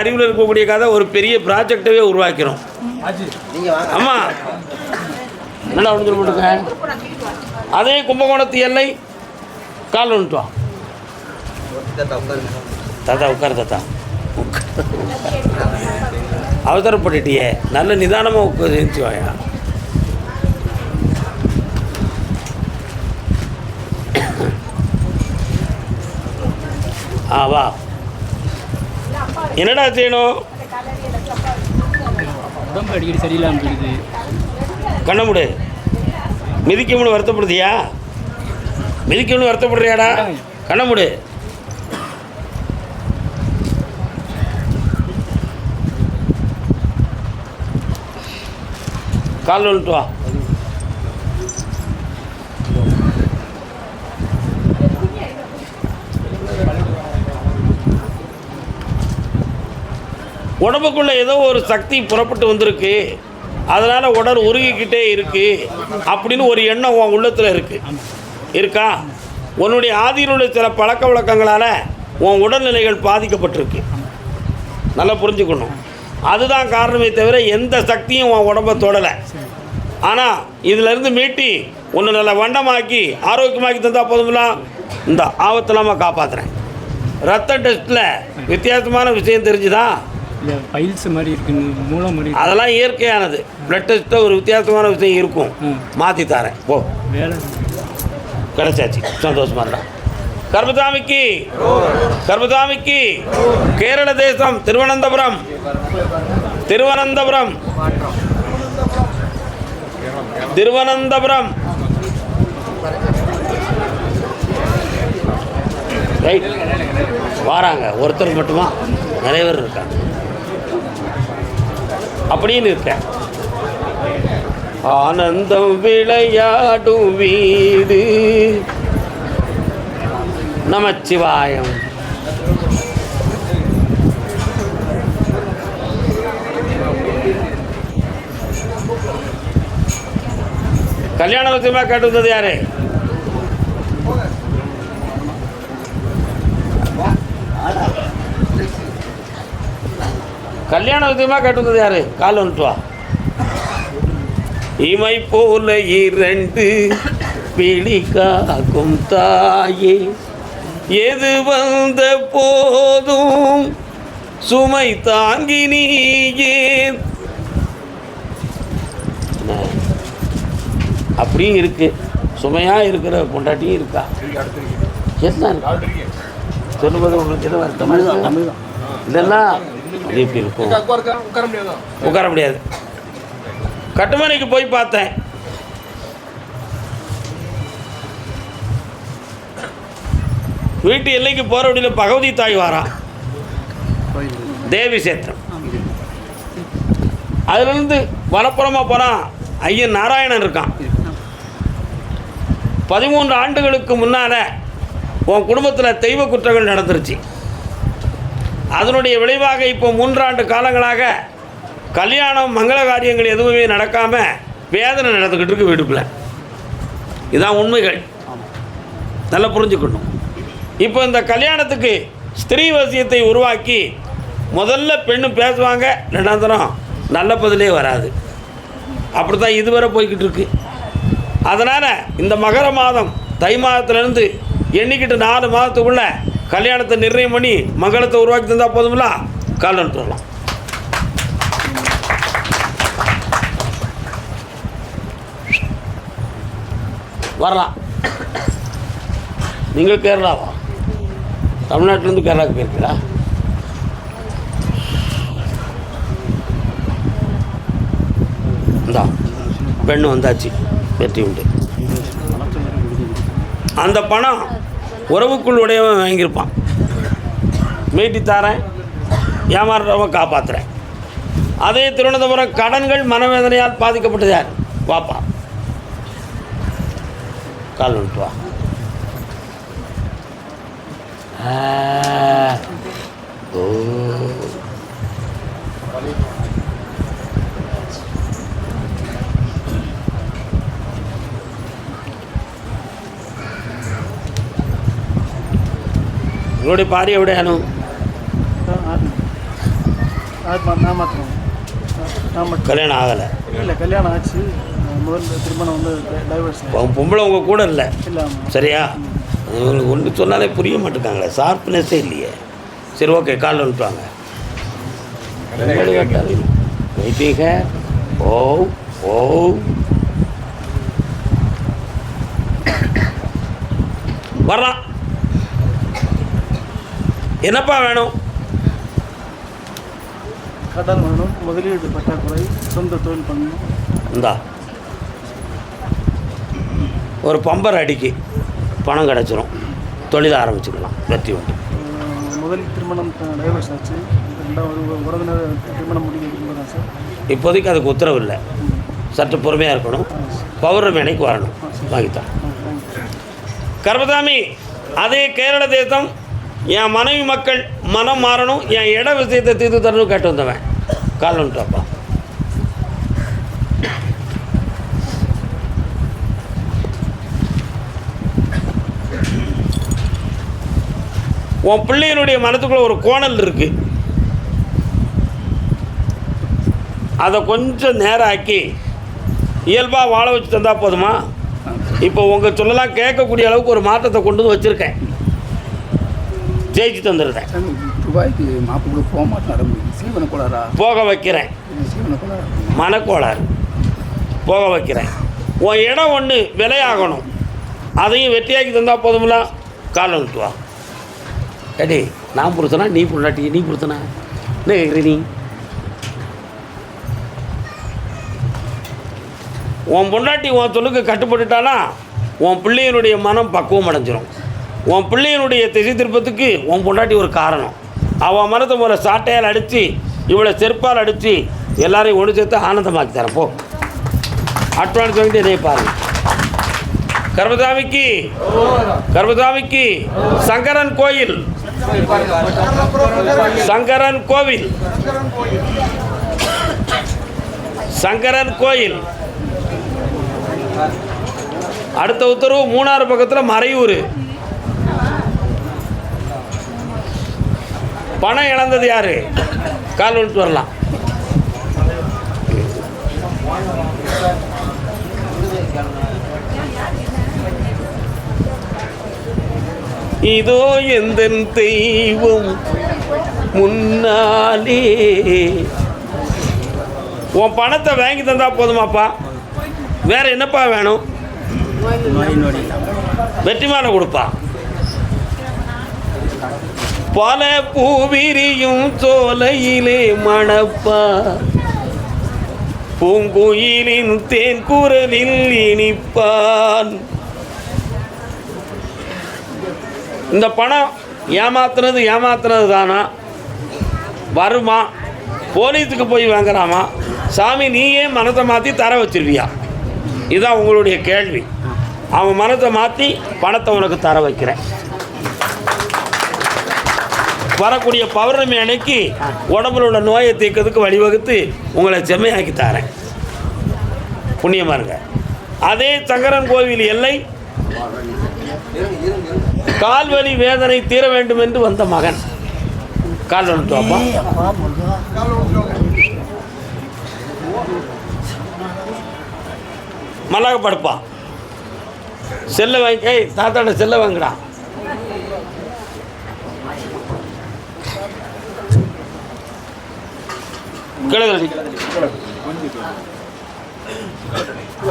அறிவில் இருக்கக்கூடிய கதை ஒரு பெரிய ப்ராஜெக்டவே உருவாக்கிறோம். ஆமாம் நல்லா ஒன்று சொல்ல அதே கும்பகோணத்து எல்லை கால் வா. தாத்தா உட்கார் தாத்தா. அவசரப்பட்டுட்டியே. நல்ல நிதானமாக உட்கார் எழுந்துச்சு வாயா. ஆ வா. என்னடா செய்யணும்? உடம்பு அடிக்கடி சரியில்லாமல் போயிடுது. கண்ண முடு. மிதிக்கணும்னு வருத்தப்படுதியா? மிதிக்கணும்னு வருத்தப்படுறியாடா? கண்ண முடு. கால் வந்துட்டு வா. உடம்புக்குள்ளே ஏதோ ஒரு சக்தி புறப்பட்டு வந்திருக்கு. அதனால் உடல் உருகிக்கிட்டே இருக்குது அப்படின்னு ஒரு எண்ணம் உன் உள்ளத்தில் இருக்குது இருக்கா? உன்னுடைய ஆதியில் உள்ள சில பழக்க வழக்கங்களால் உன் உடல்நிலைகள் பாதிக்கப்பட்டிருக்கு. நல்லா புரிஞ்சுக்கணும். அதுதான் காரணமே தவிர எந்த சக்தியும் உன் உடம்ப தொடலை. ஆனால் இதிலிருந்து மீட்டி ஒன்று நல்ல வண்டமாக்கி ஆரோக்கியமாக்கி தந்தால் போதுங்களா இந்த ஆபத்தில்லாமல் காப்பாற்றுறேன் ரத்த டெஸ்ட்டில் வித்தியாசமான விஷயம் தெரிஞ்சுதான் இல்லை பைல்ஸ் மாதிரி இருக்குன்னு மூளை மாதிரி. அதெல்லாம் இயற்கையானது. பிளட் டெஸ்ட்டில் ஒரு வித்தியாசமான விஷயம் இருக்கும். மாற்றி தரேன். போ. வேலை. கிடைச்சாச்சு. சந்தோஷமா இருந்தா. கர்மசாமிக்கு. கர்மசாமிக்கு. கேரள தேசம் திருவனந்தபுரம். திருவனந்தபுரம். திருவனந்தபுரம். ரைட் வாராங்க. ஒருத்தர் மட்டுமா? நிறைய பேர் இருக்காங்க. அப்படின்னு இருக்கேன். ஆனந்தம் விளையாடும் வீடு. நமச்சிவாயம். கல்யாண விஷயமா கேட்டு வந்தது யாரு? கல்யாண விஷயமா கேட்டு வந்தது யாரு? கால் வந்துட்டு வா. இமை போல இரண்டு பிடி காக்கும் தாயே. எது வந்த போதும் சுமை தாங்கி நீயே? அப்படியும் இருக்கு. சுமையா இருக்கிற பொண்டாட்டியும் இருக்கா? என்ன? சொல்லுவது உங்களுக்கு எதுவும் வருத்தமா இருக்கு? இதெல்லாம் அது எப்படி இருக்கும்? உட்கார முடியாது? கட்டுமனைக்கு போய் பார்த்தேன். வீட்டு எல்லைக்கு போகிற வழியில் பகவதி தாய் வாரா. தேவி சேத்திரம் அதுலேருந்து வலப்புறமாக போனால் ஐயன் நாராயணன் இருக்கான். பதிமூன்று ஆண்டுகளுக்கு முன்னால் உன் குடும்பத்தில் தெய்வ குற்றங்கள் நடந்துருச்சு. அதனுடைய விளைவாக இப்போ மூன்றாண்டு காலங்களாக கல்யாணம் மங்கள காரியங்கள் எதுவுமே நடக்காமல் வேதனை நடந்துக்கிட்டு இருக்கு வீடுக்குள்ள இதுதான் உண்மைகள். நல்லா புரிஞ்சுக்கணும். இப்போ இந்த கல்யாணத்துக்கு ஸ்திரீ வசியத்தை உருவாக்கி முதல்ல பெண்ணு பேசுவாங்க நிரந்தரம் நல்ல பதிலே வராது. அப்படி தான் இதுவரை போய்கிட்டு இருக்கு. அதனால் இந்த மகர மாதம் தை மாதத்துலேருந்து எண்ணிக்கிட்டு நாலு மாதத்துக்குள்ளே கல்யாணத்தை நிர்ணயம் பண்ணி மங்களத்தை உருவாக்கி தந்தால் போதுமில்ல? கால் வரலாம் வரலாம். நீங்கள் கேரளாவா? தமிழ்நாட்டிலேருந்து கேரளாவுக்கு போயிருக்கீங்களா? இந்தா பெண்ணு வந்தாச்சு வெற்றி உண்டு. அந்த பணம் உறவுக்குள் உடையவன் வாங்கியிருப்பான். மீட்டி தாரேன் ஏமாறுறவன் காப்பாற்றுறேன் அதே திருவனந்தபுரம் கடன்கள் மனவேதனையால் பாதிக்கப்பட்டது யார்? வாப்பா. கால் வந்துட்டு வா. ஓ. നിങ്ങളുടെ ഭാര്യ എവിടെയാണ് ஆத்மா நான் மாத்திரம் நான் மட்டும் கல்யாணம் ஆகலை இல்லை கல்யாணம் ஆச்சு முதல்ல திருமணம் வந்து டைவர்ஸ் உன் பொம்பளை உங்கள் கூட இல்லை இல்லை சரியா உங்களுக்கு ஒன்று சொன்னாலே புரிய மாட்டேங்காங்களே ஷார்ப்னஸே இல்லையே சரி ஓகே கால் வந்துட்டுவாங்க வைத்தீங்க ஓ ஓ வரலாம் என்னப்பா வேணும்? கடன் வேணும் முதலீடு பற்றாக்குறை சொந்த தொழில் பண்ணணும். இந்தா. ஒரு பம்பர் அடிக்கு. பணம் கிடச்சிரும். தொழில் ஆரம்பிச்சுக்கலாம். வெற்றி உண்டு. முதல் திருமணம் டைவர்ஸ் ஆச்சு. ரெண்டாவது உறவினர் திருமணம் முடிக்க சார்? இப்போதைக்கு அதுக்கு உத்தரவு இல்லை. சற்று பொறுமையாக இருக்கணும். பௌர்ணமி அன்னைக்கு வரணும். வாங்கித்தான் கர்மதாமி அதே கேரள தேசம் என் மனைவி மக்கள் மனம் மாறணும் என் இட விஷயத்தை தீர்த்து தரணும் கேட்டு வந்தவன். கால் வந்துட்டாப்பா. உன் பிள்ளையினுடைய மனத்துக்குள்ள ஒரு கோணல் இருக்கு. அதை கொஞ்சம் நேராக்கி இயல்பாக வாழ வச்சு தந்தா போதுமா? இப்போ உங்கள் சொல்லலாம் கேட்கக்கூடிய அளவுக்கு ஒரு மாற்றத்தை கொண்டு வந்து வச்சுருக்கேன். ஜெயிச்சு தந்துடுறேன் துபாய்க்கு மாப்பிள்ளை போக மாட்டாரு? சீவன கோளாரா போக வைக்கிறேன். சீவன மனக்கோளாறு. போக வைக்கிறேன். உன் இடம் ஒன்று விலையாகணும். அதையும் வெட்டியாக்கி தந்தால் போதுமில்ல கால் வந்துட்டு வா. ஏடி நான் புருத்தனா நீ புருட்டாட்டி நீ புருத்தனா என்ன கேட்குற நீ? உன் பொண்டாட்டி உன் சொல்லுக்கு கட்டுப்பட்டுட்டானா? உன் பிள்ளையினுடைய மனம் பக்குவம் அடைஞ்சிரும். உன் பிள்ளையினுடைய திசை திருப்பத்துக்கு உன் பொண்டாட்டி ஒரு காரணம். அவன் மனத்தை முறை சாட்டையால் அடித்து இவளை செருப்பால் அடித்து எல்லாரையும் ஒன்று சேர்த்து ஆனந்தமாக்கி தரேன். போ. அட்வான்ஸ் வாங்கிட்டு இதை பாருங்கள் கர்மசாமிக்கு கர்மசாமிக்கு சங்கரன் கோயில். சங்கரன் கோவில். சங்கரன் கோயில். அடுத்த உத்தரவு மூணாறு பக்கத்தில் மறையூர். பணம் இழந்தது யாரு? கால் வந்துட்டு வரலாம். இதோ எந்த தெய்வம் முன்னாலே. உன் பணத்தை வாங்கி தந்தா போதுமாப்பா. வேற என்னப்பா வேணும்? வெற்றி மாலை கொடுப்பா. பல பூவிரியும் சோலையிலே மணப்பா. பூங்குயிலின் தேன் குரலில் இனிப்பான். இந்த பணம் ஏமாத்துறது ஏமாத்துறது தானா வருமா? போலீஸுக்கு போய் வாங்குறாமா? சாமி நீயே மனத்தை மாற்றி தர வச்சிருவியா? இதுதான் உங்களுடைய கேள்வி. அவன் மனத்தை மாற்றி பணத்தை உனக்கு தர வைக்கிறேன். வரக்கூடிய பௌர்ணமி அன்னைக்கு உடம்புல உள்ள நோயை தீர்க்கிறதுக்கு வழிவகுத்து உங்களை செம்மையாக்கி தரேன். புண்ணியமாக இருங்க. அதே சங்கரன் கோவில் எல்லை. கால்வலி வேதனை தீர வேண்டும் என்று வந்த மகன். கால் அப்பா மல்லாக படுப்பா செல்லை வாங்கி ஏய் தாத்தாட செல்லை வாங்குடா. ಕೆಳಗಡೆ